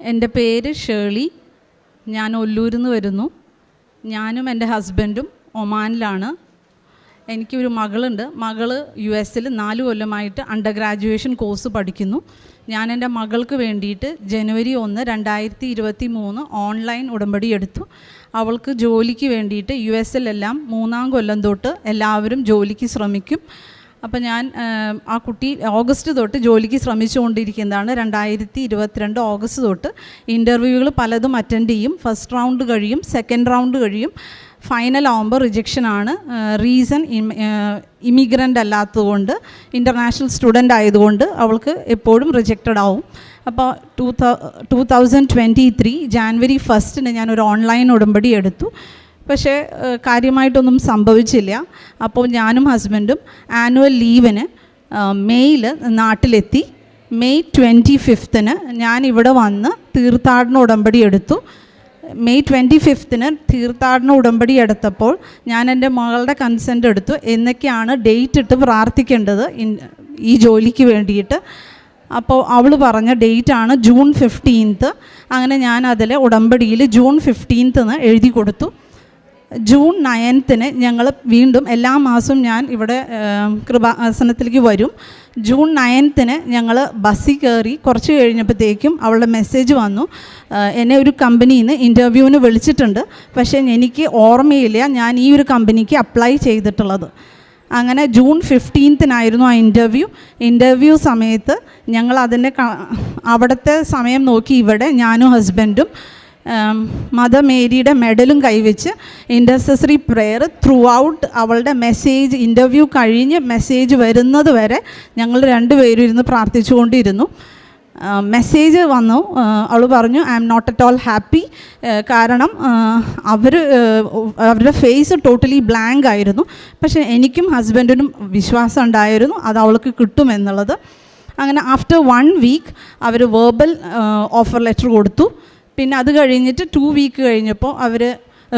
എന്റെ പേര് ഷേളി. ഞാൻ ഒല്ലൂരിൽ നിന്ന് വരുന്നു. ഞാനും എന്റെ ഹസ്ബൻഡും ഒമാനിലാണ്. എനിക്കൊരു മകളുണ്ട്. മകൾ യു എസിൽ നാല് കൊല്ലമായിട്ട് അണ്ടർ ഗ്രാജുവേഷൻ കോഴ്സ് പഠിക്കുന്നു. ഞാൻ എന്റെ മകൾക്ക് വേണ്ടിയിട്ട് ജനുവരി ഒന്ന് രണ്ടായിരത്തി ഇരുപത്തി മൂന്ന് ഓൺലൈൻ ഉടമ്പടി എടുത്തു. അവൾക്ക് ജോലിക്ക് വേണ്ടിയിട്ട് യു എസിലെല്ലാം മൂന്നാം കൊല്ലം തൊട്ട് എല്ലാവരും ജോലിക്ക് ശ്രമിക്കും. അപ്പോൾ ഞാൻ ആ കുട്ടി ഓഗസ്റ്റ് തൊട്ട് ജോലിക്ക് ശ്രമിച്ചുകൊണ്ടിരിക്കുന്നതാണ്. രണ്ടായിരത്തി ഇരുപത്തിരണ്ട് ഓഗസ്റ്റ് തൊട്ട് ഇന്റർവ്യൂകൾ പലതും അറ്റൻഡ് ചെയ്യും. ഫസ്റ്റ് റൗണ്ട് കഴിയും സെക്കൻഡ് റൗണ്ട് കഴിയും. ഫൈനൽ ആവുമ്പോൾ റിജക്ഷൻ ആണ് റീസൺ ഇമിഗ്രന്റ് അല്ലാത്തതുകൊണ്ട് ഇന്റർനാഷണൽ സ്റ്റുഡന്റ് ആയതുകൊണ്ട് അവൾക്ക് എപ്പോഴും റിജക്റ്റഡ് ആവും. അപ്പോൾ two two thousand twenty three January ഫസ്റ്റിന് ഞാനൊരു ഓൺലൈൻ ഉടമ്പടി എടുത്തു. പക്ഷേ കാര്യമായിട്ടൊന്നും സംഭവിച്ചില്ല. അപ്പോൾ ഞാനും ഹസ്ബൻഡും ആനുവൽ ലീവിന് മെയ്യിൽ നാട്ടിലെത്തി. മെയ് ട്വന്റി ഫിഫ്ത്തിന് ഞാൻ ഇവിടെ വന്ന് തീർത്ഥാടന ഉടമ്പടി എടുത്തു. മെയ് ട്വന്റി ഫിഫ്ത്തിന് തീർത്ഥാടന ഉടമ്പടി എടുത്തപ്പോൾ ഞാൻ എന്റെ മകളുടെ കൺസെന്റ് എടുത്തു. എന്നൊക്കെയാണ് ഡേറ്റ് ഇട്ട് പ്രാർത്ഥിക്കേണ്ടത് ഈ ജോലിക്ക് വേണ്ടിയിട്ട്. അപ്പോൾ അവൾ പറഞ്ഞ ഡേറ്റ് ആണ് ജൂൺ ഫിഫ്റ്റീൻത്ത്. അങ്ങനെ ഞാൻ അതിൽ ഉടമ്പടിയിൽ ജൂൺ ഫിഫ്റ്റീൻത്ത് എഴുതി കൊടുത്തു. ജൂൺ നയൻത്തിന് ഞങ്ങൾ വീണ്ടും എല്ലാ മാസവും ഞാൻ ഇവിടെ കൃപാസനത്തിലേക്ക് വരും. ജൂൺ നയൻത്തിന് ഞങ്ങൾ ബസ്സിൽ കയറി കുറച്ച് കഴിഞ്ഞപ്പോഴത്തേക്കും അവളുടെ മെസ്സേജ് വന്നു. എന്നെ ഒരു കമ്പനിയിൽ നിന്ന് ഇന്റർവ്യൂവിന് വിളിച്ചിട്ടുണ്ട്. പക്ഷേ എനിക്ക് ഓർമ്മയില്ല ഞാൻ ഈ ഒരു കമ്പനിക്ക് അപ്ലൈ ചെയ്തിട്ടുള്ളത്. അങ്ങനെ ജൂൺ ഫിഫ്റ്റീൻത്തിനായിരുന്നു ആ ഇന്റർവ്യൂ. ഇന്റർവ്യൂ സമയത്ത് ഞങ്ങൾ അതിന്റെ അവിടുത്തെ സമയം നോക്കി ഇവിടെ ഞാനും ഹസ്ബൻഡും മദർ മേരിയുടെ മെഡലും കൈവച്ച് ഇന്റർസസറി പ്രെയർ ത്രൂ ഔട്ട് അവളുടെ മെസ്സേജ് ഇന്റർവ്യൂ കഴിഞ്ഞ് മെസ്സേജ് വരുന്നത് വരെ ഞങ്ങൾ രണ്ടുപേരും ഇരുന്ന് പ്രാർത്ഥിച്ചുകൊണ്ടിരുന്നു. മെസ്സേജ് വന്നു. അവൾ പറഞ്ഞു I'm not at all happy കാരണം അവർ അവരുടെ ഫേസ് ടോട്ടലി ബ്ലാങ്ക് ആയിരുന്നു. പക്ഷേ എനിക്കും ഹസ്ബൻഡിനും വിശ്വാസം ഉണ്ടായിരുന്നു അത് അവൾക്ക് കിട്ടുമെന്നുള്ളത് അങ്ങനെ ആഫ്റ്റർ വൺ വീക്ക് അവർ വേർബൽ ഓഫർ ലെറ്റർ കൊടുത്തു. പിന്നെ അത് കഴിഞ്ഞിട്ട് ടു വീക്ക് കഴിഞ്ഞപ്പോൾ അവർ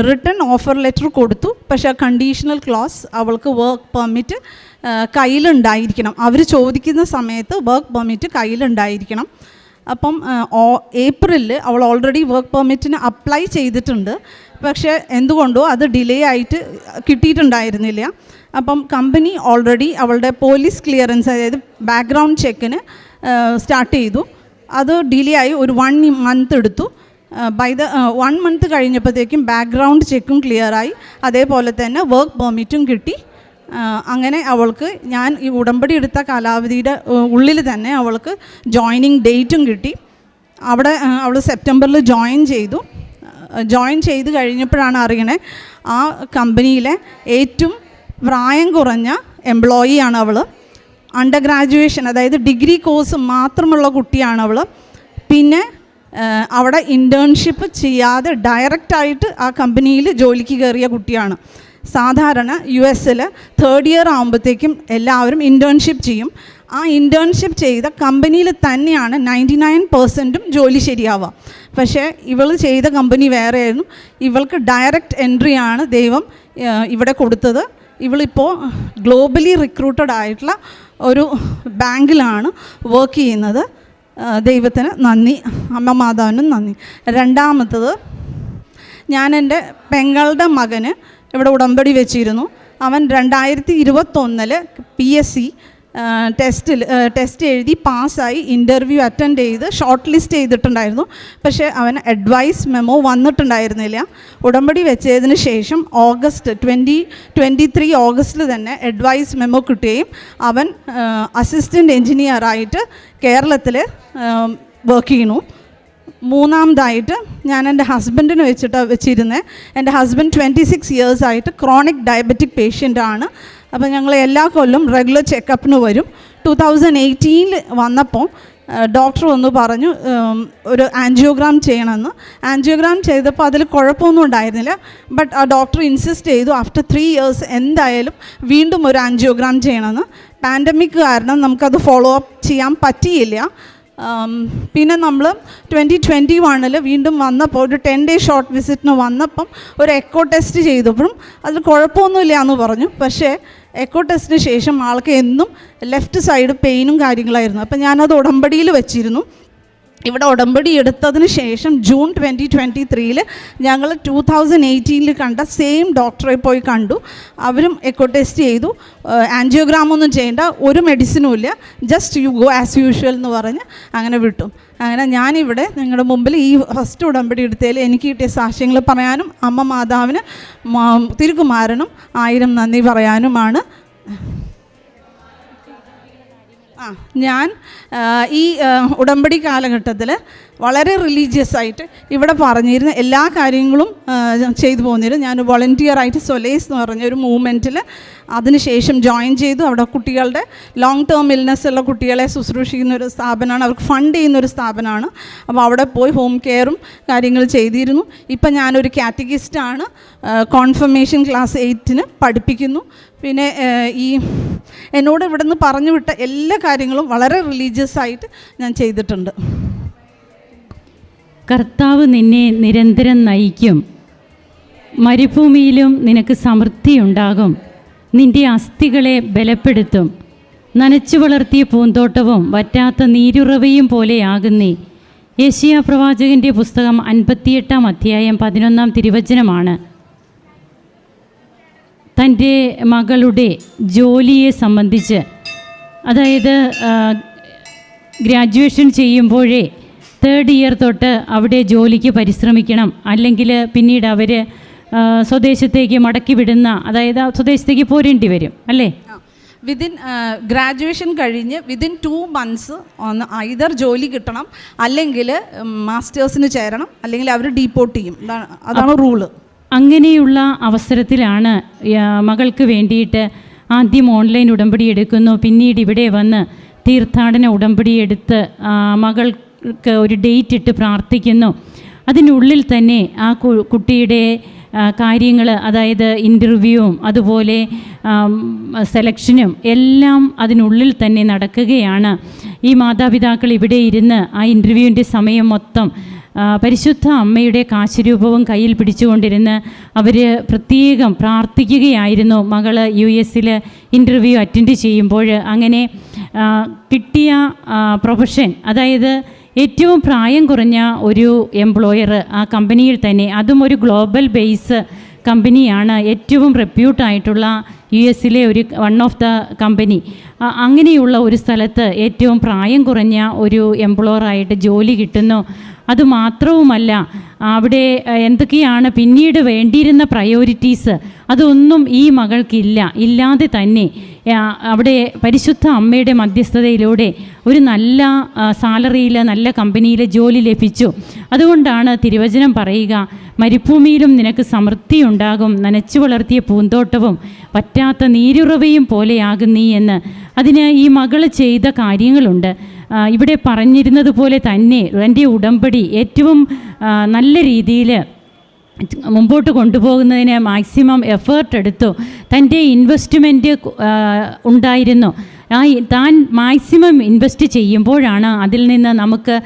റിട്ടേൺ ഓഫർ ലെറ്റർ കൊടുത്തു. പക്ഷേ കണ്ടീഷണൽ ക്ലോസ് അവൾക്ക് വർക്ക് പെർമിറ്റ് കയ്യിലുണ്ടായിരിക്കണം. അവർ ചോദിക്കുന്ന സമയത്ത് വർക്ക് പെർമിറ്റ് കയ്യിലുണ്ടായിരിക്കണം. അപ്പം ഏപ്രിലിൽ അവൾ ഓൾറെഡി വർക്ക് പെർമിറ്റിന് അപ്ലൈ ചെയ്തിട്ടുണ്ട്. പക്ഷേ എന്തുകൊണ്ടോ അത് ഡിലേ ആയിട്ട് കിട്ടിയിട്ടുണ്ടായിരുന്നില്ല. അപ്പം കമ്പനി ഓൾറെഡി അവളുടെ പോലീസ് ക്ലിയറൻസ് അതായത് ബാക്ക്ഗ്രൗണ്ട് ചെക്കിന് സ്റ്റാർട്ട് ചെയ്തു. അത് ഡിലേ ആയി ഒരു വൺ മന്ത് എടുത്തു. ബൈ ദ വൺ മന്ത് കഴിഞ്ഞപ്പോഴത്തേക്കും ബാക്ക്ഗ്രൗണ്ട് ചെക്കും ക്ലിയറായി അതേപോലെ തന്നെ വർക്ക് പെർമിറ്റും കിട്ടി. അങ്ങനെ അവൾക്ക് ഞാൻ ഈ ഉടമ്പടി എടുത്ത കാലാവധിയുടെ ഉള്ളിൽ തന്നെ അവൾക്ക് ജോയിനിങ് ഡേറ്റും കിട്ടി. അവിടെ അവൾ സെപ്റ്റംബറിൽ ജോയിൻ ചെയ്തു. ജോയിൻ ചെയ്ത് കഴിഞ്ഞപ്പോഴാണ് അറിയണേ ആ കമ്പനിയിലെ ഏറ്റവും പ്രായം കുറഞ്ഞ എംപ്ലോയി ആണ് അവൾ അണ്ടർ ഗ്രാജുവേഷൻ അതായത് ഡിഗ്രി കോഴ്സ് മാത്രമുള്ള കുട്ടിയാണ് അവൾ പിന്നെ അവിടെ ഇന്റേൺഷിപ്പ് ചെയ്യാതെ ഡയറക്റ്റായിട്ട് ആ കമ്പനിയിൽ ജോലിക്ക് കയറിയ കുട്ടിയാണ്. സാധാരണ യു എസിൽ തേർഡ് ഇയർ ആകുമ്പോഴത്തേക്കും എല്ലാവരും ഇന്റേൺഷിപ്പ് ചെയ്യും. ആ ഇന്റേൺഷിപ്പ് ചെയ്ത കമ്പനിയിൽ തന്നെയാണ് നയന്റി നയൻ പെർസെന്റും ജോലി ശരിയാവുക. പക്ഷേ ഇവൾ ചെയ്ത കമ്പനി വേറെയായിരുന്നു. ഇവൾക്ക് ഡയറക്റ്റ് എൻട്രിയാണ് ദൈവം ഇവിടെ കൊടുത്തത്. ഇവളിപ്പോൾ ഗ്ലോബലി റിക്രൂട്ടഡ് ആയിട്ടുള്ള ഒരു ബാങ്കിലാണ് വർക്ക് ചെയ്യുന്നത്. ദൈവത്തിന് നന്ദി. അമ്മ മാതാവിനും നന്ദി. രണ്ടാമത്തത് ഞാൻ എന്റെ പെങ്ങളുടെ മകന് ഇവിടെ ഉടമ്പടി വെച്ചിരുന്നു. അവൻ രണ്ടായിരത്തി ഇരുപത്തൊന്നിൽ പി എസ് സി ടെസ്റ്റിൽ ടെസ്റ്റ് എഴുതി പാസ്സായി ഇന്റർവ്യൂ അറ്റൻഡ് ചെയ്ത് ഷോർട്ട് ലിസ്റ്റ് ചെയ്തിട്ടുണ്ടായിരുന്നു. പക്ഷേ അവന് അഡ്വൈസ് മെമ്മോ വന്നിട്ടുണ്ടായിരുന്നില്ല. ഉടമ്പടി വെച്ചതിന് ശേഷം ഓഗസ്റ്റ് ട്വന്റി ട്വന്റി ത്രീ ഓഗസ്റ്റിൽ തന്നെ അഡ്വൈസ് മെമ്മോ കിട്ടുകയും അവൻ അസിസ്റ്റന്റ് എൻജിനീയറായിട്ട് കേരളത്തിൽ വർക്ക് ചെയ്യുന്നു. മൂന്നാമതായിട്ട് ഞാൻ എന്റെ ഹസ്ബൻഡിന് വെച്ചിട്ട് വെച്ചിരുന്നത് എന്റെ ഹസ്ബൻഡ് ട്വന്റി സിക്സ് ഇയേഴ്സായിട്ട് ക്രോണിക് ഡയബറ്റിക് പേഷ്യന്റ് ആണ്. അപ്പോൾ ഞങ്ങൾ എല്ലാ കൊല്ലം റെഗുലർ ചെക്കപ്പിന് വരും. ടു തൗസൻഡ് എയ്റ്റീനിൽ വന്നപ്പോൾ ഡോക്ടർ വന്ന് പറഞ്ഞു ഒരു ആൻജിയോഗ്രാം ചെയ്യണമെന്ന്. ആൻജിയോഗ്രാം ചെയ്തപ്പോൾ അതിൽ കുഴപ്പമൊന്നും ഉണ്ടായിരുന്നില്ല. ബട്ട് ആ ഡോക്ടർ ഇൻസിസ്റ്റ് ചെയ്തു ആഫ്റ്റർ ത്രീ ഇയേഴ്സ് എന്തായാലും വീണ്ടും ഒരു ആൻജിയോഗ്രാം ചെയ്യണമെന്ന്. പാൻഡമിക് കാരണം നമുക്കത് ഫോളോ അപ്പ് ചെയ്യാൻ പറ്റിയില്ല. പിന്നെ നമ്മൾ ട്വന്റി ട്വന്റി വണ്ണിൽ വീണ്ടും വന്നപ്പോൾ ഒരു ടെൻ ഡേ ഷോർട്ട് വിസിറ്റിന് വന്നപ്പം ഒരു എക്കോ ടെസ്റ്റ് ചെയ്തപ്പോഴും അതിൽ കുഴപ്പമൊന്നുമില്ല എന്ന് പറഞ്ഞു. പക്ഷേ എക്കോ ടെസ്റ്റിന് ശേഷം ആൾക്ക് എന്നും ലെഫ്റ്റ് സൈഡ് പെയിനും കാര്യങ്ങളായിരുന്നു. അപ്പം ഞാനത് ഉടമ്പടിയിൽ വെച്ചിരുന്നു. ഇവിടെ ഉടമ്പടി എടുത്തതിന് ശേഷം ജൂൺ ട്വന്റി ട്വന്റി ത്രീയിൽ ഞങ്ങൾ ടൂ തൗസൻഡ് എയ്റ്റീനിൽ കണ്ട സെയിം ഡോക്ടറെ പോയി കണ്ടു. അവരും എക്കോ ടെസ്റ്റ് ചെയ്തു. ആൻജിയോഗ്രാം ഒന്നും ചെയ്യേണ്ട. ഒരു മെഡിസിനും ഇല്ല. Just you go as usual എന്ന് പറഞ്ഞ് അങ്ങനെ വിട്ടു. അങ്ങനെ ഞാനിവിടെ നിങ്ങളുടെ മുമ്പിൽ ഈ ഫസ്റ്റ് ഉടമ്പടി എടുത്തതിൽ എനിക്ക് കിട്ടിയ സാക്ഷ്യങ്ങൾ പറയാനും അമ്മ മാതാവിന് തിരുകുമാരനും ആയിരം നന്ദി പറയാനുമാണ്. ആ ഞാൻ ഈ ഉടമ്പടി കാലഘട്ടത്തിൽ വളരെ റിലീജിയസ് ആയിട്ട് ഇവിടെ പറഞ്ഞിരുന്ന എല്ലാ കാര്യങ്ങളും ചെയ്തു പോന്നിരുന്നു. ഞാൻ വോളണ്ടിയർ ആയിട്ട് സൊലേസ് എന്ന് പറഞ്ഞ ഒരു മൂവ്മെന്റിൽ അതിനുശേഷം ജോയിൻ ചെയ്തു. അവിടെ കുട്ടികളുടെ ലോങ് ടേം ഇൽനെസ് ഉള്ള കുട്ടികളെ ശുശ്രൂഷിക്കുന്ന ഒരു സ്ഥാപനമാണ്. അവർക്ക് ഫണ്ട് ചെയ്യുന്ന ഒരു സ്ഥാപനമാണ്. അപ്പോൾ അവിടെ പോയി ഹോം കെയറും കാര്യങ്ങൾ ചെയ്തിരുന്നു. ഇപ്പം ഞാനൊരു കാറ്റഗിസ്റ്റാണ് കോൺഫർമേഷൻ ക്ലാസ് എയ്റ്റിന് പഠിപ്പിക്കുന്നു. പിന്നെ ഈ എന്നോട് ഇവിടെ നിന്ന് പറഞ്ഞു വിട്ട എല്ലാ കാര്യങ്ങളും വളരെ റിലീജിയസ് ആയിട്ട് ഞാൻ ചെയ്തിട്ടുണ്ട്. കർത്താവ് നിന്നെ നിരന്തരം നയിക്കും. മരുഭൂമിയിലും നിനക്ക് സമൃദ്ധിയുണ്ടാകും. നിന്റെ അസ്ഥികളെ ബലപ്പെടുത്തും. നനച്ചു വളർത്തിയ പൂന്തോട്ടവും വറ്റാത്ത നീരുറവയും പോലെയാകുന്നേ യേശിയ പ്രവാചകന്റെ പുസ്തകം അൻപത്തിയെട്ടാം അധ്യായം പതിനൊന്നാം തിരുവചനമാണ്. തന്റെ മകളുടെ ജോലിയെ സംബന്ധിച്ച് അതായത് ഗ്രാജുവേഷൻ ചെയ്യുമ്പോഴേ തേർഡ് ഇയർ തൊട്ട് അവിടെ ജോലിക്ക് പരിശ്രമിക്കണം. അല്ലെങ്കിൽ പിന്നീട് അവർ സ്വദേശത്തേക്ക് മടക്കി വിടുന്ന അതായത് സ്വദേശത്തേക്ക് പോരേണ്ടി വരും. അല്ലേ? വിതിൻ ഗ്രാജുവേഷൻ കഴിഞ്ഞ് വിതിൻ ടു മന്ത്സ് ഒന്ന് ഐതർ ജോലി കിട്ടണം അല്ലെങ്കിൽ മാസ്റ്റേഴ്സിന് ചേരണം അല്ലെങ്കിൽ അവർ ഡീപ്പോർട്ട് ചെയ്യും. അതാണ് അതാണ് റൂൾ അങ്ങനെയുള്ള അവസരത്തിലാണ് മകൾക്ക് വേണ്ടിയിട്ട് ആദ്യം ഓൺലൈൻ ഉടമ്പടി എടുക്കുന്നു. പിന്നീട് ഇവിടെ വന്ന് തീർത്ഥാടന ഉടമ്പടി എടുത്ത് മകൾക്ക് ഒരു ഡേറ്റ് ഇട്ട് പ്രാർത്ഥിക്കുന്നു. അതിനുള്ളിൽ തന്നെ ആ കുട്ടിയുടെ കാര്യങ്ങൾ അതായത് ഇന്റർവ്യൂവും അതുപോലെ സെലക്ഷനും എല്ലാം അതിനുള്ളിൽ തന്നെ നടക്കുകയാണ്. ഈ മാതാപിതാക്കൾ ഇവിടെ ഇരുന്ന് ആ ഇന്റർവ്യൂവിന്റെ സമയം മൊത്തം പരിശുദ്ധ അമ്മയുടെ കാശുരൂപവും കയ്യിൽ പിടിച്ചുകൊണ്ടിരുന്ന് അവർ പ്രത്യേകം പ്രാർത്ഥിക്കുകയായിരുന്നു. മകൾ യു എസിൽ ഇന്റർവ്യൂ അറ്റൻഡ് ചെയ്യുമ്പോൾ അങ്ങനെ കിട്ടിയ പ്രൊഫഷൻ അതായത് ഏറ്റവും പ്രായം കുറഞ്ഞ ഒരു എംപ്ലോയർ ആ കമ്പനിയിൽ തന്നെ അതും ഒരു ഗ്ലോബൽ ബേസ് കമ്പനിയാണ് ഏറ്റവും റെപ്യൂട്ടായിട്ടുള്ള യു എസിലെ ഒരു വൺ ഓഫ് ദ കമ്പനി അങ്ങനെയുള്ള ഒരു സ്ഥലത്ത് ഏറ്റവും പ്രായം കുറഞ്ഞ ഒരു എംപ്ലോയറായിട്ട് ജോലി കിട്ടുന്നു. അതുമാത്രവുമല്ല അവിടെ എന്തൊക്കെയാണ് പിന്നീട് വേണ്ടിയിരുന്ന പ്രയോറിറ്റീസ് അതൊന്നും ഈ മകൾക്കില്ല. ഇല്ലാതെ തന്നെ അവിടെ പരിശുദ്ധ അമ്മയുടെ മധ്യസ്ഥതയിലൂടെ ഒരു നല്ല സാലറിയിൽ നല്ല കമ്പനിയിൽ ജോലി ലഭിച്ചു. അതുകൊണ്ടാണ് തിരുവചനം പറയുക മരുഭൂമിയിലും നിനക്ക് സമൃദ്ധി ഉണ്ടാകും നനച്ചു വളർത്തിയ പൂന്തോട്ടവും പറ്റാത്ത നീരുറവയും പോലെയാകും നീ എന്ന്. അതിന് ഈ മകൾ ചെയ്ത കാര്യങ്ങളുണ്ട്. ഇവിടെ പറഞ്ഞിരുന്നത് പോലെ തന്നെ എന്റെ ഉടമ്പടി ഏറ്റവും നല്ല രീതിയിൽ മുമ്പോട്ട് കൊണ്ടുപോകുന്നതിന് മാക്സിമം എഫേർട്ട് എടുത്തു. തന്റെ ഇൻവെസ്റ്റ്മെന്റ് ഉണ്ടായിരുന്നു. താൻ മാക്സിമം ഇൻവെസ്റ്റ് ചെയ്യുമ്പോഴാണ് അതിൽ നിന്ന് നമുക്ക്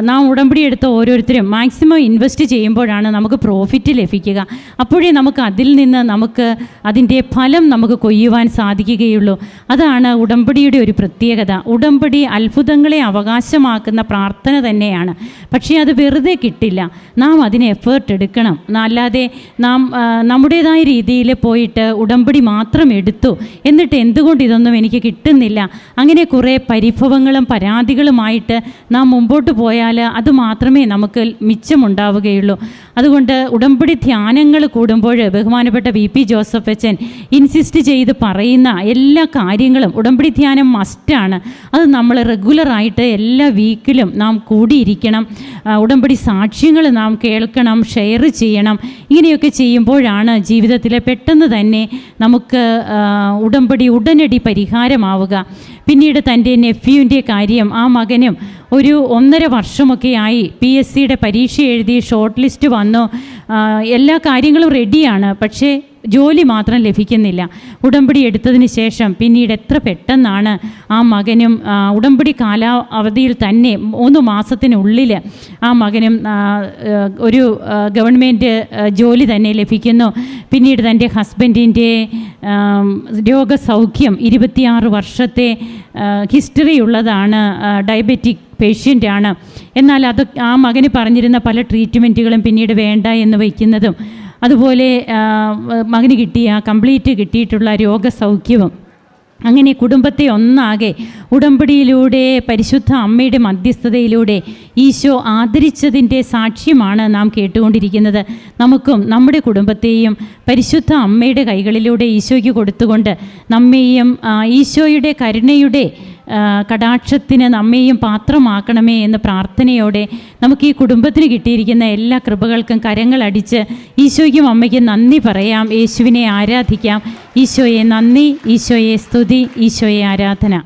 നാം ഉടമ്പടി എടുത്ത ഓരോരുത്തരും മാക്സിമം ഇൻവെസ്റ്റ് ചെയ്യുമ്പോഴാണ് നമുക്ക് പ്രോഫിറ്റ് ലഭിക്കുക. അപ്പോഴേ നമുക്ക് അതിൽ നിന്ന് നമുക്ക് അതിന്റെ ഫലം നമുക്ക് കൊയ്യുവാൻ സാധിക്കുകയുള്ളൂ. അതാണ് ഉടമ്പടിയുടെ ഒരു പ്രത്യേകത. ഉടമ്പടി അത്ഭുതങ്ങളെ അവകാശമാക്കുന്ന പ്രാർത്ഥന തന്നെയാണ്. പക്ഷേ അത് വെറുതെ കിട്ടില്ല. നാം അതിന് എഫേർട്ട് എടുക്കണം. അല്ലാതെ നാം നമ്മുടേതായ രീതിയിൽ പോയിട്ട് ഉടമ്പടി മാത്രം എടുത്തു എന്നിട്ട് എന്തുകൊണ്ട് ഇതൊന്നും എനിക്ക് കിട്ടുന്നില്ല? അങ്ങനെ കുറേ പരിഭവങ്ങളും പരാതികളുമായിട്ട് നാം മുമ്പോട്ട് പോയാൽ അത് മാത്രമേ നമുക്ക് മിച്ചമുണ്ടാവുകയുള്ളൂ. അതുകൊണ്ട് ഉടമ്പടി ധ്യാനങ്ങൾ കൂടുമ്പോൾ ബഹുമാനപ്പെട്ട വി പി ജോസഫ് അച്ഛൻ ഇൻസിസ്റ്റ് ചെയ്ത് പറയുന്ന എല്ലാ കാര്യങ്ങളും ഉടമ്പടി ധ്യാനം മസ്റ്റാണ് അത് നമ്മൾ റെഗുലറായിട്ട് എല്ലാ വീക്കിലും നാം കൂടിയിരിക്കണം. ഉടമ്പടി സാക്ഷ്യങ്ങൾ നാം കേൾക്കണം ഷെയർ ചെയ്യണം. ഇങ്ങനെയൊക്കെ ചെയ്യുമ്പോഴാണ് ജീവിതത്തിലെ പെട്ടെന്ന് തന്നെ നമുക്ക് ഉടമ്പടി ഉടനടി പരിഹാരമാവുക. പിന്നീട് തന്റെ നെഫ്യൂവിന്റെ കാര്യം ആ മകനും ഒരു ഒന്നര വർഷമൊക്കെയായി പി എസ് സിയുടെ പരീക്ഷ എഴുതി ഷോർട്ട് ലിസ്റ്റ് വന്നു. എല്ലാ കാര്യങ്ങളും റെഡിയാണ് പക്ഷേ ജോലി മാത്രം ലഭിക്കുന്നില്ല. ഉടമ്പടി എടുത്തതിന് ശേഷം പിന്നീട് എത്ര പെട്ടെന്നാണ് ആ മകനും ഉടമ്പടി കാലാവധിയിൽ തന്നെ മൂന്ന് മാസത്തിനുള്ളിൽ ആ മകനും ഒരു ഗവൺമെന്റ് ജോലി തന്നെ ലഭിക്കുന്നു. പിന്നീട് തന്റെ ഹസ്ബൻഡിന്റെ രോഗസൗഖ്യം ഇരുപത്തിയാറ് വർഷത്തെ ഹിസ്റ്ററി ഉള്ളതാണ് ഡയബറ്റിക് പേഷ്യന്റാണ് എന്നാൽ അത് ആ മകന് പറഞ്ഞിരുന്ന പല ട്രീറ്റ്മെന്റുകളും പിന്നീട് വേണ്ട എന്ന് വയ്ക്കുന്നതും അതുപോലെ മകന് കിട്ടിയ കംപ്ലീറ്റ് കിട്ടിയിട്ടുള്ള രോഗസൗഖ്യവും. അങ്ങനെ കുടുംബത്തെ ഒന്നാകെ ഉടമ്പടിയിലൂടെ പരിശുദ്ധ അമ്മയുടെ മധ്യസ്ഥതയിലൂടെ ഈശോ ആദരിച്ചതിന്റെ സാക്ഷ്യമാണ് നാം കേട്ടുകൊണ്ടിരിക്കുന്നത്. നമുക്കും നമ്മുടെ കുടുംബത്തെയും പരിശുദ്ധ അമ്മയുടെ കൈകളിലൂടെ ഈശോയ്ക്ക് കൊടുത്തുകൊണ്ട് നമ്മെയും ഈശോയുടെ കരുണയുടെ കടാക്ഷത്തിന് നമ്മെയും പാത്രമാക്കണമേ എന്ന് പ്രാർത്ഥനയോടെ നമുക്ക് ഈ കുടുംബത്തിന് കിട്ടിയിരിക്കുന്ന എല്ലാ കൃപകൾക്കും കരങ്ങളടിച്ച് ഈശോയ്ക്കും അമ്മയ്ക്കും നന്ദി പറയാം. യേശുവിനെ ആരാധിക്കാം. ഈശോയെ നന്ദി ഈശോയെ സ്തുതി ഈശോയെ ആരാധന.